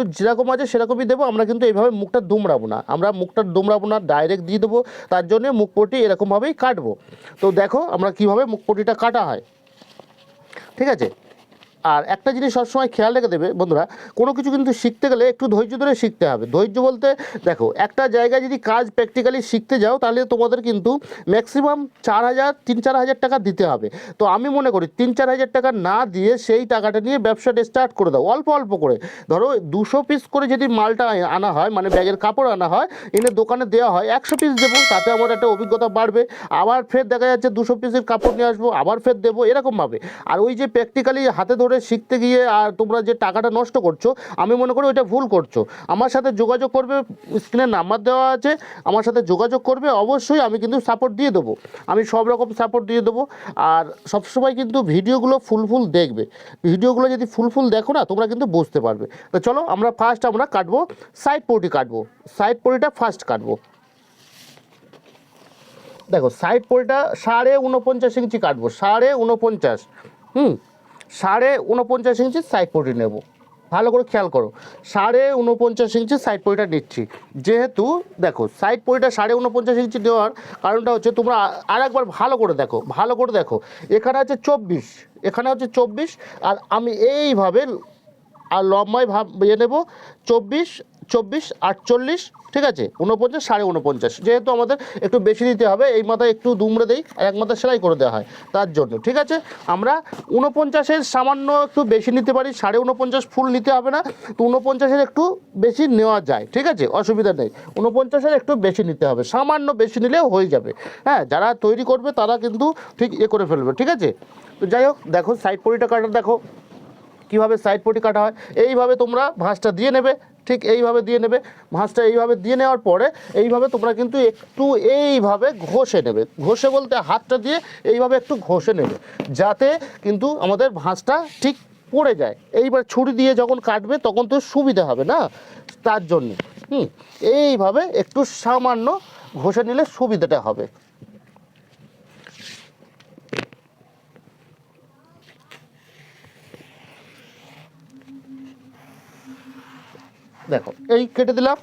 একটু যেরকম আছে সেরকমই দেবো, আমরা কিন্তু এইভাবে মুখটা দুমড়াবো না। আমরা মুখটা দুমড়াবো না ডাইরেক্ট দিয়ে দেবো, তার জন্য মুখপটি এরকমভাবেই কাটবো। তো দেখো আমরা কীভাবে মুখপটিটা কাটা হয়। ঠিক আছে? আর একটা জিনিস সবসময় খেয়াল রেখে দেবে, বন্ধুরা, কোনো কিছু কিন্তু শিখতে গেলে একটু ধৈর্য ধরে শিখতে হবে। ধৈর্য বলতে, দেখো, একটা জায়গায় যদি কাজ প্র্যাকটিক্যালি শিখতে যাও, তাহলে তোমাদের কিন্তু ম্যাক্সিমাম চার হাজার, তিন চার হাজার টাকা দিতে হবে। তো আমি মনে করি, তিন চার হাজার টাকা না দিয়ে সেই টাকাটা নিয়ে ব্যবসাটা স্টার্ট করে দাও, অল্প অল্প করে। ধরো, দুশো পিস করে যদি মালটা আনা হয় মানে ব্যাগের কাপড় আনা হয়, এনে দোকানে দেওয়া হয়, একশো পিস দেবো, তাতে আমার একটা অভিজ্ঞতা বাড়বে। আবার ফের দেখা যাচ্ছে দুশো পিসের কাপড় নিয়ে আসব, আবার ফের দেবো এরকমভাবে আর ওই যে প্র্যাকটিক্যালি হাতে ধরে শিখতে গিয়ে আর তোমরা যে টাকাটা নষ্ট করছ, আমি মনে করি ওইটা ভুল করছ। আমার সাথে যোগাযোগ করবে, স্ক্রিনে নাম্বার দেওয়া আছে, আমার সাথে যোগাযোগ করবে, অবশ্যই আমি কিন্তু সাপোর্ট দিয়ে দেবো। আমি সব রকম সাপোর্ট দিয়ে দেবো। আর সবসময় কিন্তু ভিডিওগুলো ফুল ফুল দেখবে। ভিডিওগুলো যদি ফুল ফুল দেখো না, তোমরা কিন্তু বুঝতে পারবে। তো চলো, আমরা ফার্স্ট আমরা কাটবো সাইড পটি কাটবো। সাইড পটিটা ফার্স্ট কাটবো। দেখো সাইড পটিটা সাড়ে উনপঞ্চাশ ইঞ্চি কাটবো, সাড়ে উনপঞ্চাশ হুম? সাড়ে উনপঞ্চাশ ইঞ্চি সাইড পটি নেব। ভালো করে খেয়াল করো। সাড়ে উনপঞ্চাশ ইঞ্চি সাইড পটিটা নিচ্ছি। যেহেতু, দেখো সাইড পটিটা সাড়ে উনপঞ্চাশ ইঞ্চি দেওয়ার কারণটা হচ্ছে তোমরা আর একবার ভালো করে দেখো, ভালো করে দেখো। এখানে আছে চব্বিশ, এখানে হচ্ছে চব্বিশ, আর আমি এইভাবে আর লম্বায় ভাব ইয়ে নেব, চব্বিশ চব্বিশ, আটচল্লিশ ঠিক আছে? উনপঞ্চাশ সাড়ে উনপঞ্চাশ যেহেতু আমাদের একটু বেশি দিতে হবে, এই মাথায় একটু দুমড়ে দেই, আর এক মাথায় সেলাই করে দেওয়া হয়, তার জন্য। ঠিক আছে? আমরা উনপঞ্চাশের সামান্য একটু বেশি নিতে পারি, সাড়ে উনপঞ্চাশ ফুল নিতে হবে না, তো উনপঞ্চাশের একটু বেশি নেওয়া যায়, ঠিক আছে? অসুবিধা নেই। উনপঞ্চাশের একটু বেশি নিতে হবে, সামান্য বেশি নিলেও হয়ে যাবে। হ্যাঁ যারা তৈরি করবে তারা কিন্তু ঠিক এ করে ফেলবে, ঠিক আছে? তো যাই হোক, দেখো, সাইড পরিটা কাটা, দেখো। কীভাবে সাইড পটি কাটা হয়, এইভাবে তোমরা ভাঁজটা দিয়ে নেবে ঠিক এইভাবে দিয়ে নেবে। ভাঁজটা এইভাবে দিয়ে নেওয়ার পরে এইভাবে তোমরা কিন্তু একটু এইভাবে ঘষে নেবে। ঘষে বলতে হাতটা দিয়ে এইভাবে একটু ঘষে নেবে। যাতে কিন্তু আমাদের ভাঁজটা ঠিক পড়ে যায়। এইবার ছুরি দিয়ে যখন কাটবে তখন তো সুবিধা হবে না? তার জন্য। হুম, এইভাবে একটু সামান্য ঘষে নিলে সুবিধাটা হবে। দেখো, এই কেটে দিলাম।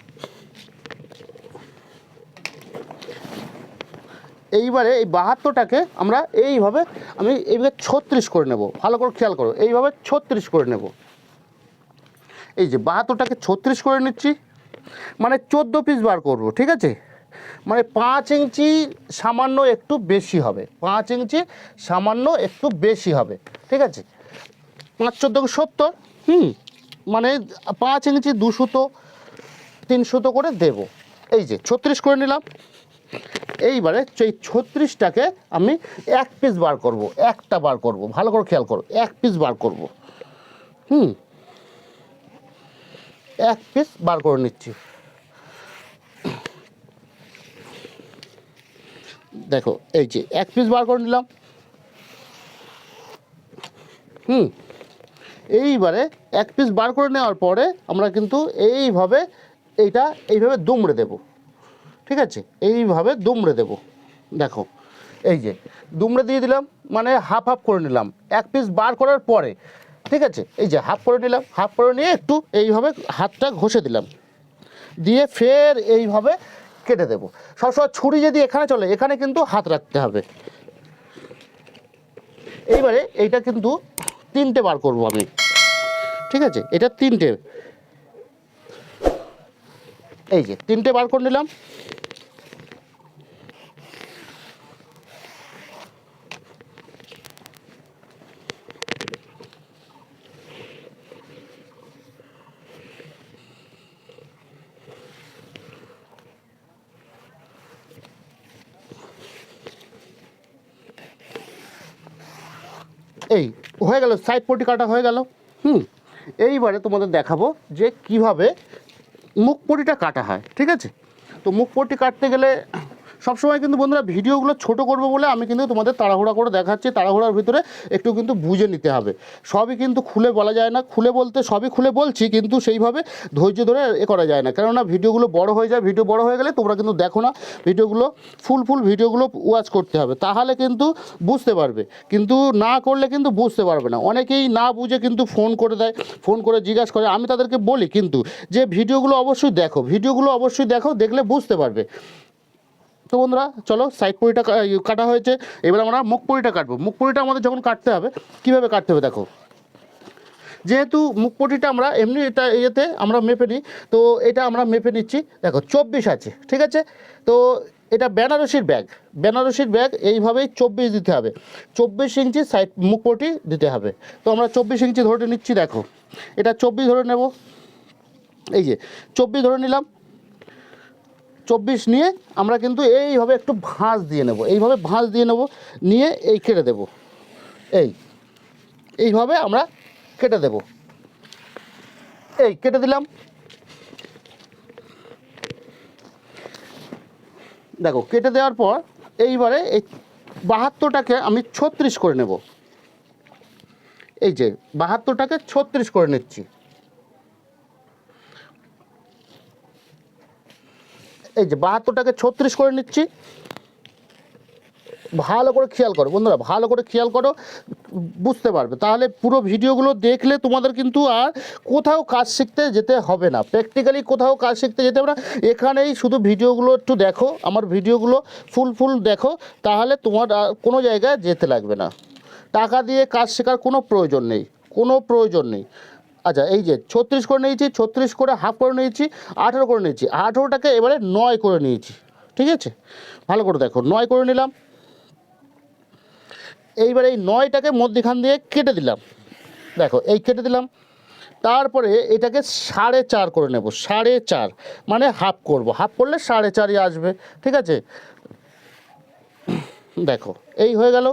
এইবারে এই বাহাত্তরটাকে আমরা এইভাবে, আমি এইভাবে ছত্রিশ করে নেব। ভালো করে খেয়াল করো, এইভাবে ছত্রিশ করে নেব। এই যে বাহাত্তরটাকে ছত্রিশ করে নিচ্ছি মানে চোদ্দ পিস বার করব, ঠিক আছে? মানে পাঁচ ইঞ্চি সামান্য একটু বেশি হবে, পাঁচ ইঞ্চি সামান্য একটু বেশি হবে, ঠিক আছে? পাঁচ চোদ্দ সত্তর, হুম? মানে পাঁচ ইঞ্চি দুশোতো তিনশোতো করে দেব। এই যে, ছত্রিশ করে নিলাম। এইবারে সেই ছত্রিশটাকে আমি এক পিস বার করব, একটা বার করব, ভালো করে খেয়াল করো, এক পিস বার করব। হুম। এক পিস বার করে নিচ্ছি। দেখো, এই যে, এক পিস বার করে নিলাম। হুম। এইবারে এক পিস বার করে নেওয়ার পরে আমরা কিন্তু এইভাবে এইটা এইভাবে দুমড়ে দেব। ঠিক আছে? এইভাবে দুমড়ে দেব। দেখো, এই যে দুমড়ে দিয়ে দিলাম মানে হাফ হাফ করে নিলাম। এক পিস বার করার পরে, ঠিক আছে? এই যে হাফ করে নিলাম হাফ করে নিয়ে একটু এইভাবে হাতটা ঘষে দিলাম। দিয়ে ফের এইভাবে কেটে দেবো। সবসময় ছুরি যদি এখানে চলে, এখানে কিন্তু হাত রাখতে হবে। এইবারে এইটা কিন্তু তিনটে বার করব আমি। ঠিক আছে? এটা তিনটে। এই যে, তিনটে বার করে নিলাম। এই হয়ে গেল সাইড পটি কাটা হয়ে গেল। হুম, এইবারে তোমাদের দেখাবো যে কীভাবে মুখ পটিটা কাটা হয়, ঠিক আছে? তো মুখ পটি কাটতে গেলে সবসময় কিন্তু বন্ধুরা ভিডিওগুলো ছোট করব বলে আমি কিন্তু তোমাদের তাড়াহুড়া করে দেখাচ্ছি, তাড়াহুড়ার ভিতরে একটু কিন্তু বুঝে নিতে হবে। সবই কিন্তু খুলে বলা যায় না, খুলে বলতে সবই খুলে বলছি কিন্তু সেইভাবে ধৈর্য ধরে এ করা যায় না। কেননা ভিডিওগুলো বড় হয়ে যায়, ভিডিও বড় হয়ে গেলে তোমরা কিন্তু দেখো না, ভিডিওগুলো ফুল ফুল ভিডিওগুলো ওয়াচ করতে হবে। তাহলে কিন্তু বুঝতে পারবে, কিন্তু না করলে কিন্তু বুঝতে পারবে না। অনেকেই না বুঝে কিন্তু ফোন করে দেয় ফোন করে জিজ্ঞাসা করে। আমি তাদেরকে বলি কিন্তু যে ভিডিওগুলো অবশ্যই দেখো, ভিডিওগুলো অবশ্যই দেখো, দেখলে বুঝতে পারবে। তো বন্ধুরা, চলো সাইড পরিটা ইয়ে কাটা হয়েছে। এবার আমরা মুখ পরিটা কাটবো। মুখ পরিটা আমাদের যখন কাটতে হবে, কীভাবে কাটতে হবে দেখো। যেহেতু মুখ পটিটা আমরা এমনি এটা ইয়েতে আমরা মেপে নিই, তো এটা আমরা মেপে নিচ্ছি। দেখো, চব্বিশ আছে, ঠিক আছে? তো এটা বেনারসির ব্যাগ। বেনারসির ব্যাগ এইভাবেই চব্বিশ দিতে হবে। চব্বিশ ইঞ্চি সাইড মুখ পটি দিতে হবে। তো আমরা চব্বিশ ইঞ্চি ধরে নিচ্ছি, দেখো। এটা চব্বিশ ধরে নেব। এই যে, চব্বিশ ধরে নিলাম। চব্বিশ নিয়ে আমরা কিন্তু এইভাবে একটু ভাঁজ দিয়ে নেব। এইভাবে ভাঁজ দিয়ে নেব, নিয়ে এই কেটে দেব। এই, এইভাবে আমরা কেটে দেব। এই, কেটে দিলাম। দেখো, কেটে দেওয়ার পর এইবারে এই বাহাত্তরটাকে আমি ছত্রিশ করে নেব। এই যে, বাহাত্তরটাকে ছত্রিশ করে নিচ্ছি। এই যে বাহাত্তরটাকে ছত্রিশ করে নিচ্ছি। ভালো করে খেয়াল করো বন্ধুরা, ভালো করে খেয়াল করো, বুঝতে পারবে। তাহলে পুরো ভিডিওগুলো দেখলে তোমাদের কিন্তু আর কোথাও কাজ শিখতে যেতে হবে না। প্র্যাকটিক্যালি কোথাও কাজ শিখতে যেতে হবে না। এখানেই শুধু ভিডিওগুলো একটু দেখো, আমার ভিডিওগুলো ফুল ফুল দেখো, তাহলে তোমার কোনো জায়গায় যেতে লাগবে না। টাকা দিয়ে কাজ শেখার কোনো প্রয়োজন নেই, কোনো প্রয়োজন নেই। আচ্ছা এই যে ছত্রিশ করে নিয়েছি, ছত্রিশ করে হাফ করে নিয়েছি, আঠেরো করে নিয়েছি। আঠেরোটাকে এবারে নয় করে নিয়েছি। ঠিক আছে? ভালো করে দেখো, নয় করে নিলাম। এইবার এই নয়টাকে মধ্যখান দিয়ে কেটে দিলাম। দেখো, এই কেটে দিলাম। তারপরে এটাকে সাড়ে চার করে নেব, সাড়ে চার। মানে হাফ করব, হাফ করলে সাড়ে চারই আসবে। ঠিক আছে? দেখো, এই হয়ে গেল।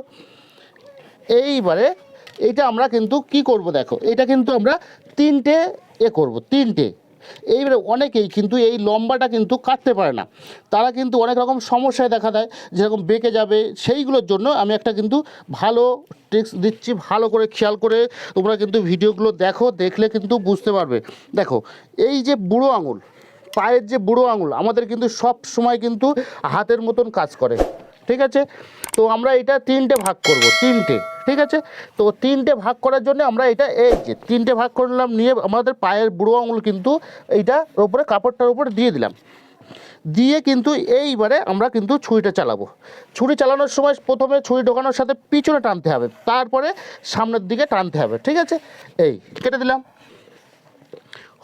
এইবারে এইটা আমরা কিন্তু কি করব দেখো? এটা কিন্তু আমরা তিনটে এ করব, তিনটে। এইবারে অনেকেই কিন্তু এই লম্বাটা কিন্তু কাটতে পারে না। তারা কিন্তু অনেক রকম সমস্যায় দেখা দেয়, যেরকম বেঁকে যাবে, সেইগুলোর জন্য আমি একটা কিন্তু ভালো ট্রিক্স দিচ্ছি, ভালো করে খেয়াল করে তোমরা কিন্তু ভিডিওগুলো দেখো, দেখলে কিন্তু বুঝতে পারবে। দেখো, এই যে বুড়ো আঙুল, পায়ের যে বুড়ো আঙুল, আমাদের কিন্তু সব সময় কিন্তু হাতের মতন কাজ করে, ঠিক আছে? তো আমরা এটা তিনটে ভাগ করব, তিনটে। ঠিক আছে? তো তিনটে ভাগ করার জন্য আমরা এটা এই যে তিনটে ভাগ করলাম নিয়ে আমাদের পায়ের বুড়ো আঙুল কিন্তু এইটার ওপরে কাপড়টার উপরে দিয়ে দিলাম। দিয়ে কিন্তু এইবারে আমরা কিন্তু ছুরিটা চালাবো। ছুরি চালানোর সময় প্রথমে ছুরি ঢোকানোর সাথে পিছনে টানতে হবে, তারপরে সামনের দিকে টানতে হবে, ঠিক আছে? এই, কেটে দিলাম।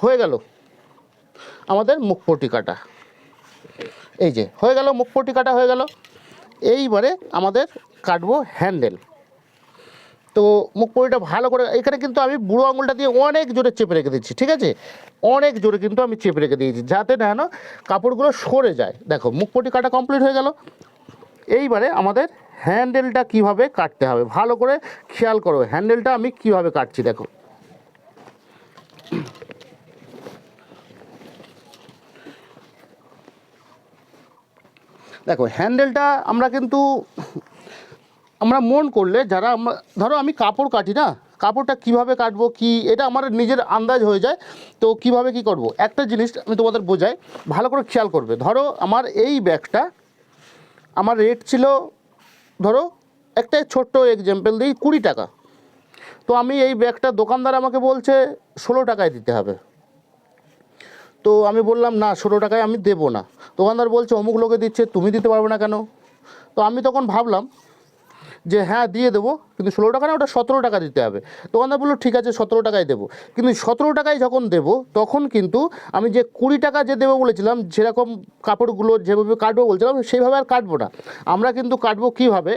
হয়ে গেল আমাদের মুখপটি কাটা। এই যে, হয়ে গেল মুখপটি কাটা, হয়ে গেল। এইবারে আমাদের কাটবো হ্যান্ডেল। তো মুখপটিটা ভালো করে, এখানে কিন্তু আমি বুড়ো আঙুলটা দিয়ে অনেক জোরে চেপে রেখে দিচ্ছি, ঠিক আছে? অনেক জোরে কিন্তু আমি চেপে রেখে দিয়েছি, যাতে না যেন কাপড়গুলো সরে যায়। দেখো মুখপটি কাটা কমপ্লিট হয়ে গেল। এইবারে আমাদের হ্যান্ডেলটা কীভাবে কাটতে হবে, ভালো করে খেয়াল করো হ্যান্ডেলটা আমি কীভাবে কাটছি, দেখো। দেখো হ্যান্ডেলটা আমরা কিন্তু আমরা মন করলে যারা আমরা, ধরো আমি কাপড় কাটি না, কাপড়টা কীভাবে কাটবো, কি, এটা আমার নিজের আন্দাজ হয়ে যায়, তো কীভাবে কি করব? একটা জিনিস আমি তোমাদের বোঝাই, ভালো করে খেয়াল করবে। ধরো আমার এই ব্যাগটা, আমার রেট ছিল, ধরো একটা ছোট্ট এক্সাম্পল দিই, কুড়ি টাকা। তো আমি এই ব্যাগটা দোকানদার আমাকে বলছে, ষোলো টাকায় দিতে হবে। তো আমি বললাম, না, ষোলো টাকায় আমি দেবো না। দোকানদার বলছে, অমুক লোকে দিচ্ছে, তুমি দিতে পারবে না কেন? তো আমি তখন ভাবলাম যে হ্যাঁ দিয়ে দেবো, কিন্তু ষোলো টাকা না, ওটা সতেরো টাকা দিতে হবে। দোকানদার বলল, ঠিক আছে, সতেরো টাকায় দেবো। কিন্তু সতেরো টাকায় যখন দেবো, তখন কিন্তু আমি যে কুড়ি টাকা যে দেবো বলেছিলাম, যেরকম কাপড়গুলো যেভাবে কাটবো বলছিলাম, সেইভাবে আর কাটবো না। আমরা কিন্তু কাটবো কীভাবে?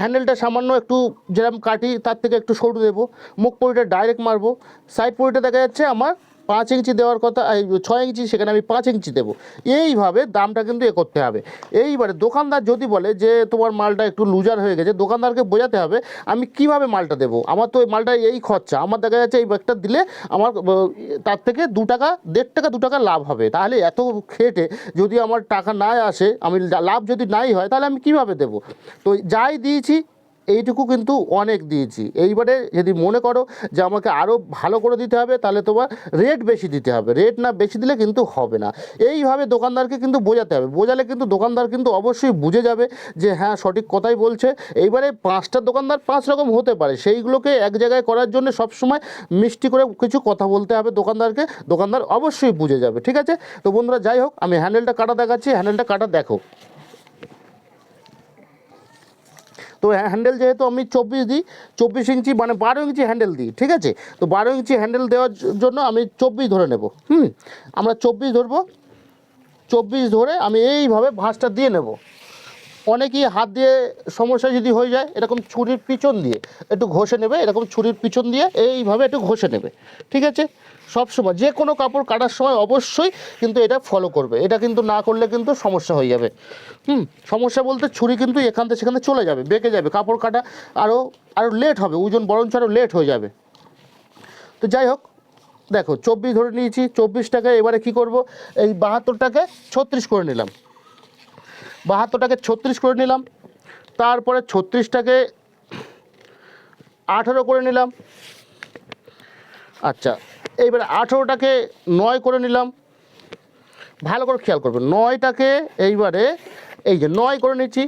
হ্যান্ডেলটা সামান্য একটু যেরকম কাটি, তার থেকে একটু সরু দেবো, মুখ পরিটা ডাইরেক্ট মারবো। সাইড পরিটা দেখা যাচ্ছে আমার পাঁচ ইঞ্চি দেওয়ার কথা ছয় ইঞ্চি, সেখানে আমি পাঁচ ইঞ্চি দেবো। এইভাবে দামটা কিন্তু এ করতে হবে। এইবারে দোকানদার যদি বলে যে তোমার মালটা একটু লুজার হয়ে গেছে, দোকানদারকে বোঝাতে হবে, আমি কীভাবে মালটা দেবো? আমার তো মালটা এই খরচা। আমার দেখা যাচ্ছে এই ব্যাগটা দিলে আমার তার থেকে দু টাকা, দেড় টাকা, দু টাকা লাভ হবে। তাহলে এত খেটে যদি আমার টাকা না আসে, আমি লাভ যদি নাই হয়, তাহলে আমি কীভাবে দেবো? তো যাই দিয়েছি এইটুকু কিন্তু অনেক দিয়েছি। এইবারে যদি মনে করো যে আমাকে আরও ভালো করে দিতে হবে, তাহলে তোমার রেট বেশি দিতে হবে। রেট না বেশি দিলে কিন্তু হবে না। এইভাবে দোকানদারকে কিন্তু বোঝাতে হবে। বোঝালে কিন্তু দোকানদার কিন্তু অবশ্যই বুঝে যাবে যে হ্যাঁ সঠিক কথাই বলছে। এইবারে পাঁচটা দোকানদার পাঁচ রকম হতে পারে। সেইগুলোকে এক জায়গায় করার জন্য সবসময় মিষ্টি করে কিছু কথা বলতে হবে দোকানদারকে। দোকানদার অবশ্যই বুঝে যাবে। ঠিক আছে? তো বন্ধুরা, যাই হোক, আমি হ্যান্ডেলটা কাটা দেখাচ্ছি। হ্যান্ডেলটা কাটা দেখো। তো হ্যান্ডেল যেহেতু আমি চব্বিশ দিই, চব্বিশ ইঞ্চি মানে বারো ইঞ্চি হ্যান্ডেল দিই, ঠিক আছে? তো বারো ইঞ্চি হ্যান্ডেল দেওয়ার জন্য আমি চব্বিশ ধরে নেব, হুম? আমরা চব্বিশ ধরবো, চব্বিশ ধরে আমি এইভাবে ভাঁজটা দিয়ে নেব। অনেকেই হাত দিয়ে সমস্যা যদি হয়ে যায়, এরকম ছুরির পিছন দিয়ে একটু ঘষে নেবে, এরকম ছুরির পিছন দিয়ে এইভাবে একটু ঘষে নেবে, ঠিক আছে? সব সময়, যে কোনো কাপড় কাটার সময় অবশ্যই কিন্তু এটা ফলো করবে। এটা কিন্তু না করলে কিন্তু সমস্যা হয়ে যাবে। হুম, সমস্যা বলতে ছুরি কিন্তু এখান থেকে সেখানে চলে যাবে, বেঁকে যাবে। কাপড় কাটা আরও আরও লেট হবে, ওজন বরঞ্চ আরও লেট হয়ে যাবে। তো যাই হোক, দেখো, চব্বিশ ধরে নিয়েছি, চব্বিশ টাকায় এবারে কি করব? এই বাহাত্তরটাকে ছত্রিশ করে নিলাম। বাহাত্তরটাকে ছত্রিশ করে নিলাম। তারপরে ছত্রিশটাকে আঠেরো করে নিলাম। আচ্ছা এইবারে আঠেরোটাকে নয় করে নিলাম। ভালো করে খেয়াল করবে নয়টাকে এইবারে এই যে নয় করে নিচ্ছি।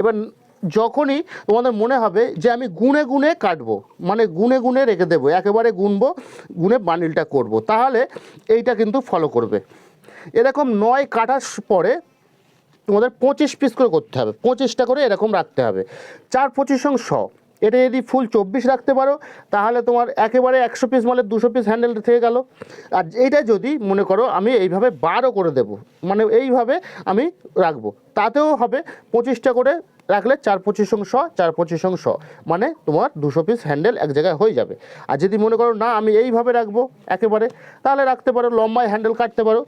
এবার যখনই তোমাদের মনে হবে যে আমি গুনে গুনে কাটবো মানে গুনে গুনে রেখে দেবো, একেবারে গুনবো, গুনে বান্ডিলটা করব। তাহলে এইটা কিন্তু ফলো করবে। এরকম নয় কাটার পরে তোমাদের পঁচিশ পিস করে করতে হবে, পঁচিশটা করে এরকম রাখতে হবে। চার পঁচিশ সং শ এটা যদি ফুল চব্বিশ রাখতে পারো, তাহলে তোমার একেবারে একশো পিস মালের দুশো পিস হ্যান্ডেল থেকে গেল। আর এইটা যদি মনে করো আমি এইভাবে বারো করে দেব মানে এইভাবে আমি রাখব, তাতেও হবে পঁচিশটা করে রাখলে চার পঁচিশ অংশ, চার পঁচিশ অংশ মানে তোমার দুশো পিস হ্যান্ডেল এক জায়গায় হয়ে যাবে। আর যদি মনে করো না আমি এইভাবে রাখব একেবারে, তাহলে রাখতে পারো, লম্বায় হ্যান্ডেল কাটতে পারো।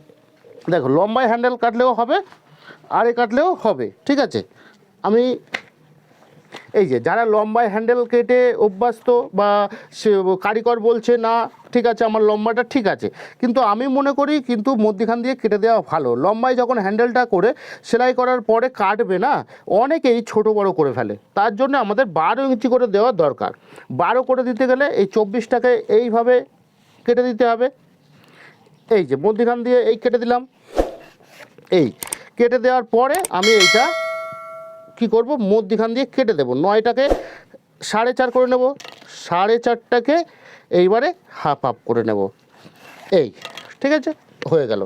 দেখো, লম্বায় হ্যান্ডেল কাটলেও হবে, আরে কাটলেও হবে, ঠিক আছে? আমি এই যে, যারা লম্বায় হ্যান্ডেল কেটে অভ্যস্ত বা সে কারিগর বলছে, না, ঠিক আছে, আমার লম্বাটা ঠিক আছে। কিন্তু আমি মনে করি, কিন্তু মধ্যখান দিয়ে কেটে দেওয়া ভালো। লম্বায় যখন হ্যান্ডেলটা করে সেলাই করার পরে কাটবে না, অনেকেই ছোট বড় করে ফেলে। তার জন্য আমাদের বারো ইঞ্চি করে দেওয়া দরকার। বারো করে দিতে গেলে এই চব্বিশটাকে এইভাবে কেটে দিতে হবে। এই যে, মধ্যখান দিয়ে এই কেটে দিলাম। এই, কেটে দেওয়ার পরে আমি এইটা কি করব? মধ্যিখান দিয়ে কেটে দেবো। নয়টাকে সাড়ে চার করে নেব। সাড়ে চারটাকে এইবারে হাফ হাফ করে নেব। এই, ঠিক আছে? হয়ে গেল।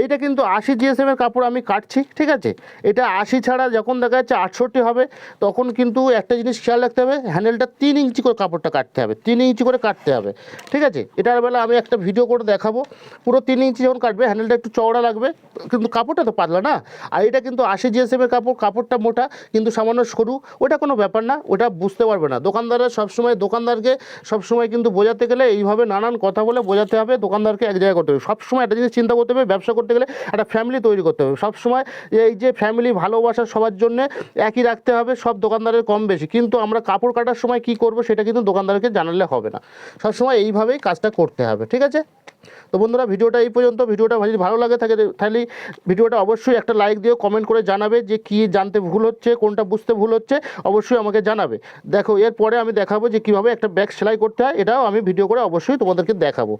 এইটা কিন্তু আশি জিএসএমের কাপড় আমি কাটছি, ঠিক আছে? এটা আশি ছাড়া যখন দেখা যাচ্ছে আটষট্টি হবে, তখন কিন্তু একটা জিনিস খেয়াল রাখতে হবে হ্যান্ডেলটা তিন ইঞ্চি করে কাপড়টা কাটতে হবে, তিন ইঞ্চি করে কাটতে হবে, ঠিক আছে? এটার বেলা আমি একটা ভিডিও করে দেখাবো, পুরো তিন ইঞ্চি যখন কাটবে হ্যান্ডেলটা একটু চওড়া লাগবে, কিন্তু কাপড়টা তো পাতলা না? আর এটা কিন্তু আশি জিএসএমের কাপড়, কাপড়টা মোটা, কিন্তু সামান্য সরু, ওটা কোনো ব্যাপার না, ওটা বুঝতে পারবে না। দোকানদাররা সবসময়, দোকানদারকে সবসময় কিন্তু বোঝাতে গেলে এইভাবে নানান কথা বলে বোঝাতে হবে, দোকানদারকে এক জায়গায় করতে হবে। সবসময় একটা জিনিস চিন্তা করতে হবে, ব্যবসা করতে গেলে একটা ফ্যামিলি তৈরি করতে হবে। সবসময় এই যে ফ্যামিলি ভালোবাসা সবার জন্য একই রাখতে হবে, সব দোকানদারের কম বেশি। কিন্তু আমরা কাপড় কাটার সময় কি করব সেটা কিন্তু দোকানদারকে জানালে হবে না। সবসময় এইভাবেই কাজটা করতে হবে, ঠিক আছে? তো বন্ধুরা, ভিডিওটা এই পর্যন্ত। ভিডিওটা যদি ভালো লাগে থাকে, তাহলে ভিডিওটা অবশ্যই একটা লাইক দিও কমেন্ট করে জানাবে যে কি জানতে ভুল হচ্ছে, কোনটা বুঝতে ভুল হচ্ছে, অবশ্যই আমাকে জানাবে। দেখো, এরপরে আমি দেখাবো যে কীভাবে একটা ব্যাগ সেলাই করতে হয়, এটাও আমি ভিডিও করে অবশ্যই তোমাদেরকে দেখাবো।